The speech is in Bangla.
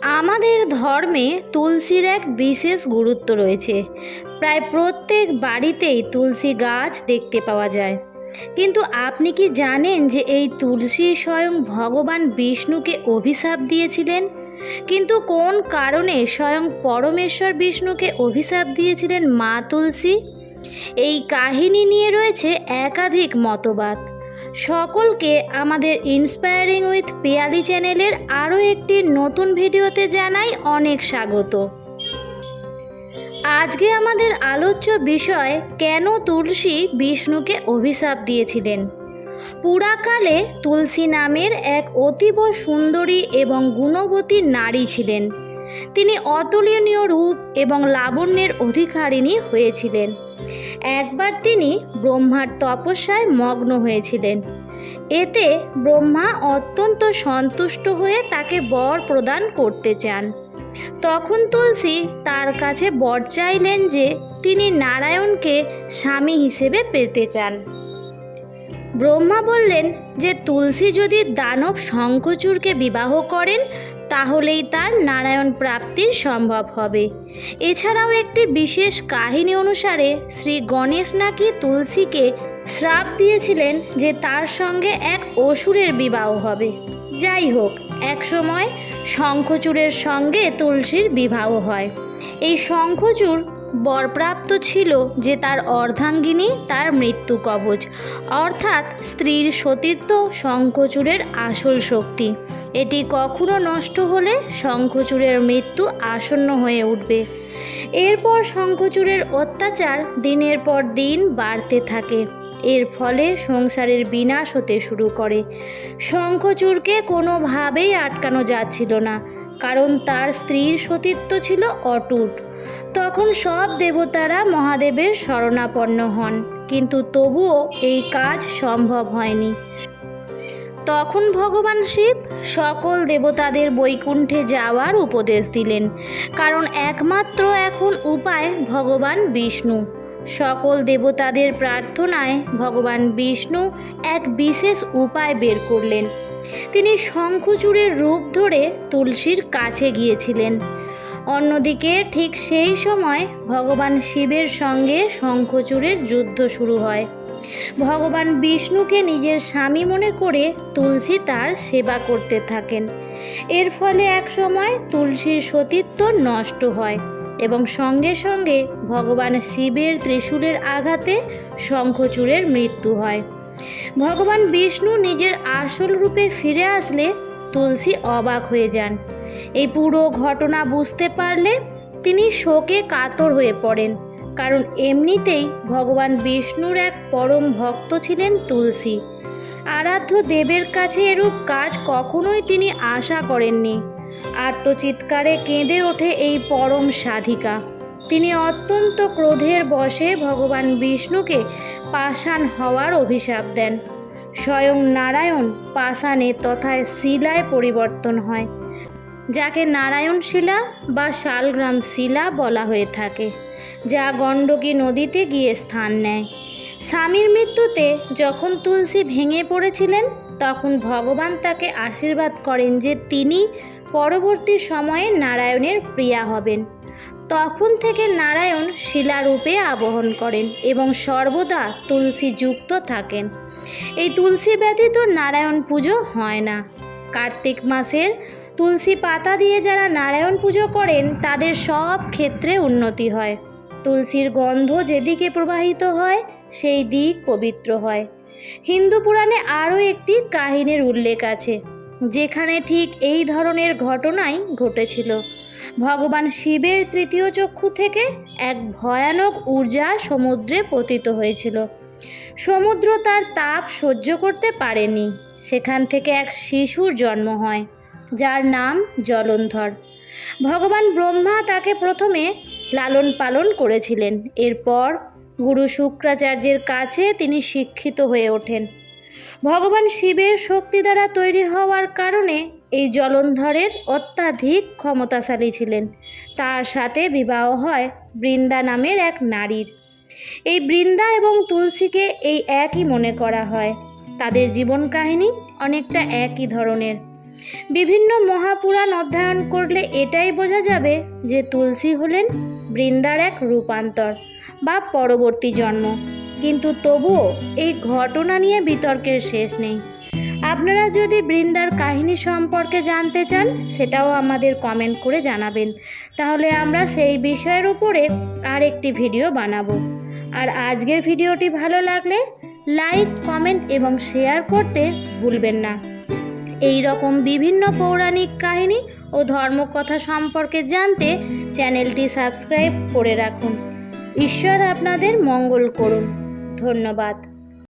আমাদের ধর্মে তুলসীর এক বিশেষ গুরুত্ব রয়েছে। প্রায় প্রত্যেক বাড়িতেই তুলসী গাছ দেখতে পাওয়া যায়। কিন্তু আপনি কি জানেন যে এই তুলসী স্বয়ং ভগবান বিষ্ণুকে অভিশাপ দিয়েছিলেন? কিন্তু কোন কারণে স্বয়ং পরমেশ্বর বিষ্ণুকে অভিশাপ দিয়েছিলেন মা তুলসী? এই কাহিনী নিয়ে রয়েছে একাধিক মতবাদ। সকলকে আমাদের ইন্সপায়ারিং উইথ পেয়ালি চ্যানেলের আরও একটি নতুন ভিডিওতে জানাই অনেক স্বাগত। আজকে আমাদের আলোচ্য বিষয়, কেন তুলসী বিষ্ণুকে অভিশাপ দিয়েছিলেন? পুরাকালে তুলসী নামের এক অতীব সুন্দরী এবং গুণবতী নারী ছিলেন। তিনি অতুলনীয় রূপ এবং লাবণ্যের অধিকারিণী হয়েছিলেন। একবার তিনি ব্রহ্মার তপস্যায় মগ্ন হয়েছিলেন। এতে ব্রহ্মা অত্যন্ত সন্তুষ্ট হয়ে তাকে বর প্রদান করতে চান। তখন তুলসী তার কাছে বর চাইলেন যে তিনি নারায়ণকে স্বামী হিসেবে পেতে চান। ব্রহ্মা বললেন যে তুলসী যদি দানব শঙ্খচূড়কে বিবাহ করেন তাহলেই তার নারায়ণ প্রাপ্তির সম্ভব হবে। এছাড়াও একটি বিশেষ কাহিনী অনুসারে শ্রী গণেশ নাকি তুলসীকে শ্রাপ দিয়েছিলেন যে তার সঙ্গে এক অসুরের বিবাহ হবে। যাই হোক, একসময় শঙ্খচূড়ের সঙ্গে তুলসীর বিবাহ হয়। এই শঙ্খচূড় বরপ্রাপ্ত ছিল যে তার অর্ধাঙ্গিনী তার মৃত্যু কবচ, অর্থাৎ স্ত্রীর সতীর্থ শঙ্খচূড়ের আসল শক্তি। এটি কখনো নষ্ট হলে শঙ্খচূড়ের মৃত্যু আসন্ন হয়ে উঠবে। এরপর শঙ্খচূড়ের অত্যাচার দিনের পর দিন বাড়তে থাকে। এর ফলে সংসারের বিনাশ হতে শুরু করে। শঙ্খচূড়কে কোনোভাবেই আটকানো যাচ্ছিল না, কারণ তার স্ত্রীর সতীত্ব ছিল অটুট। তখন সব দেবতারা মহাদেবের শরণাপন্ন হন, কিন্তু তবুও এই কাজ সম্ভব হয়নি। তখন ভগবান শিব সকল দেবতাদের বৈকুণ্ঠে যাওয়ার উপদেশ দিলেন, কারণ একমাত্র এখন উপায় ভগবান বিষ্ণু। সকল দেবতাদের প্রার্থনায় ভগবান বিষ্ণু এক বিশেষ উপায় বের করলেন। তিনি শঙ্খচূড়ের রূপ ধরে তুলসীর কাছে গিয়েছিলেন। অন্যদিকে ঠিক সেই সময় ভগবান শিবের সঙ্গে শঙ্খচূড়ের যুদ্ধ শুরু হয়। ভগবান বিষ্ণুকে নিজের স্বামী মনে করে তুলসী তার সেবা করতে থাকেন। এর ফলে এক সময় তুলসীর সতীত্ব নষ্ট হয় এবং সঙ্গে সঙ্গে ভগবান শিবের ত্রিশূলের আঘাতে শঙ্খচূড়ের মৃত্যু হয়। ভগবান বিষ্ণু নিজের আসল রূপে ফিরে আসলে তুলসী অবাক হয়ে যান। এই পুরো ঘটনা বুঝতে পারলে তিনি শোকে কাতর হয়ে পড়েন। কারণ এমনিতেই ভগবান বিষ্ণুর এক পরম ভক্ত ছিলেন তুলসী। আরাধ্য দেবের কাছে এরূপ কাজ কখনোই তিনি আশা করেননি। আত্মচিৎকারে কেঁদে ওঠে এই পরম সাধিকা। তিনি অত্যন্ত ক্রোধের বশে ভগবান বিষ্ণুকে পাষাণ হওয়ার অভিশাপ দেন। স্বয়ং নারায়ণ পাষাণে তথায় শিলায় পরিবর্তন হয়। যাকে নারায়ণ শিলা বা শালগ্রাম শিলা বলা হয়ে থাকে, যা গণ্ডকী নদীতে গিয়ে স্থান নেয়। স্বামীর মৃত্যুতে যখন তুলসী ভেঙে পড়েছিলেন, তখন ভগবান তাকে আশীর্বাদ করেন যে তিনি পরবর্তী সময়ে নারায়ণের প্রিয়া হবেন। তখন থেকে নারায়ণ শিলারূপে আবহন করেন এবং সর্বদা তুলসী যুক্ত থাকেন। এই তুলসী ব্যতীত নারায়ণ পুজো হয় না। কার্তিক মাসের তুলসী পাতা দিয়ে যারা নারায়ণ পুজো করেন, তাদের সব ক্ষেত্রে উন্নতি হয়। তুলসীর গন্ধ যেদিকে প্রবাহিত হয়, সেই দিক পবিত্র হয়। হিন্দু পুরাণে আরও একটি কাহিনীর উল্লেখ আছে, যেখানে ঠিক এই ধরনের ঘটনাই ঘটেছিল। ভগবান শিবের তৃতীয় চক্ষু থেকে এক ভয়ানক ঊর্জা সমুদ্রে পতিত হয়েছিল। সমুদ্র তার তাপ সহ্য করতে পারেনি। সেখান থেকে এক শিশুর জন্ম হয়। যার নাম জলন্ধর। ভগবান ব্রহ্মা তাকে প্রথমে লালন পালন করেছিলেন। এরপর গুরু শুক্রাচার্যের কাছে তিনি শিক্ষিত হয়ে ওঠেন। ভগবান শিবের শক্তি দ্বারা তৈরি হওয়ার কারণে এই জলন্ধরের অত্যাধিক ক্ষমতাশালী ছিলেন। তার সাথে বিবাহ হয় বৃন্দা নামের এক নারীর। এই বৃন্দা এবং তুলসীকে এই একই মনে করা হয়। তাদের জীবন কাহিনী অনেকটা একই ধরনের। বিভিন্ন মহাপুরাণ অধ্যয়ন করলে এটাই বোঝা যাবে যে তুলসী হলেন বৃন্দার এক রূপান্তর বা পরবর্তী জন্ম। কিন্তু তবুও এই ঘটনা নিয়ে বিতর্কের শেষ নেই। আপনারা যদি বৃন্দার কাহিনী সম্পর্কে জানতে চান, সেটাও আমাদের কমেন্ট করে জানাবেন। তাহলে আমরা সেই বিষয়ের উপরে আর একটি ভিডিও বানাবো। আর আজকের ভিডিওটি ভালো লাগলে লাইক কমেন্ট এবং শেয়ার করতে ভুলবেন না। এই রকম বিভিন্ন পৌরাণিক কাহিনী ও ধর্মকথা সম্পর্কে জানতে চ্যানেলটি সাবস্ক্রাইব করে রাখুন। ঈশ্বর আপনাদের মঙ্গল করুন। ধন্যবাদ।